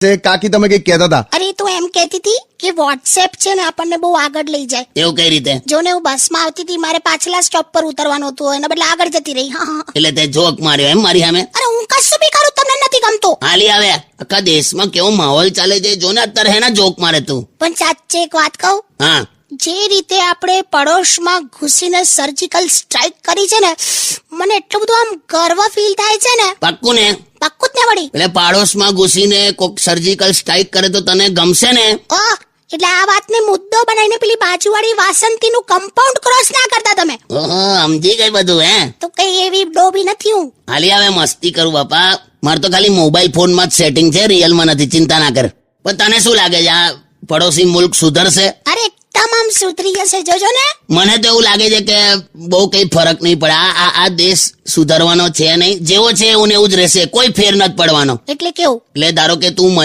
છે કાકી તમે કઈ કહેતા હતા. અરે તું એમ કહેતી હતી કે વોટ્સએપ છે ને આપણને બહુ આગળ લઈ જાય. એવું કઈ રીતે? જો ને હું બસમાં આવતી હતી મારે પાછલા સ્ટોપ પર ઉતરવાનું હતું એના બદલે આગળ જતી રહી. હા. એટલે તે જોક માર્યો એમ મારી સામે? અરે હું કશું બી કરું તમને નથી ગમતું. હાલી આવે આખા દેશમાં કેવો માહોલ ચાલે છે જો ને અત્યારે હેના જોક મારે તું. પણ સાચે એક વાત કહું? હા. જે રીતે આપણે પડોશમાં ઘૂસીને સર્જિકલ સ્ટ્રાઇક કરી છે ને મને એટલું બધું આમ ગર્વ ફીલ થાય છે ને. પાક્કું ને? ને વળી. એટલે પાડોશમાં ઘૂસીને કોક સર્જિકલ સ્ટ્રાઇક કરે તો તને ગમશે ને? ઓહ એટલે આ વાતને મુદ્દો બનાવીને પેલી બાજુવાળી વાસંતીનું કમ્પાઉન્ડ ક્રોસ ના કરતા તમે. ઓહો સમજી ગઈ બધું હે? તો કઈ એવી ડોબી નથી હું. હાલી હવે મસ્તી કરું બાપા. મારે તો ખાલી મોબાઈલ ફોનમાં જ સેટિંગ છે રિયલમાં નથી. ચિંતા ના કર. પણ તને શું લાગે છે આ પડોશી મુલ્ક સુધરશે? અરે આમ સુધરી જશે જોજો ને. મને તો એવું લાગે છે કે બહુ કઈ ફરક નહીં પડે. આ આ- આ દેશ સુધરવાનો છે નહીં. જેવો છે એવું ને એવું જ રહેશે. કોઈ ફેર નથી પડવાનો. એટલે કેવું? એટલે ધારો કે તું મહેશ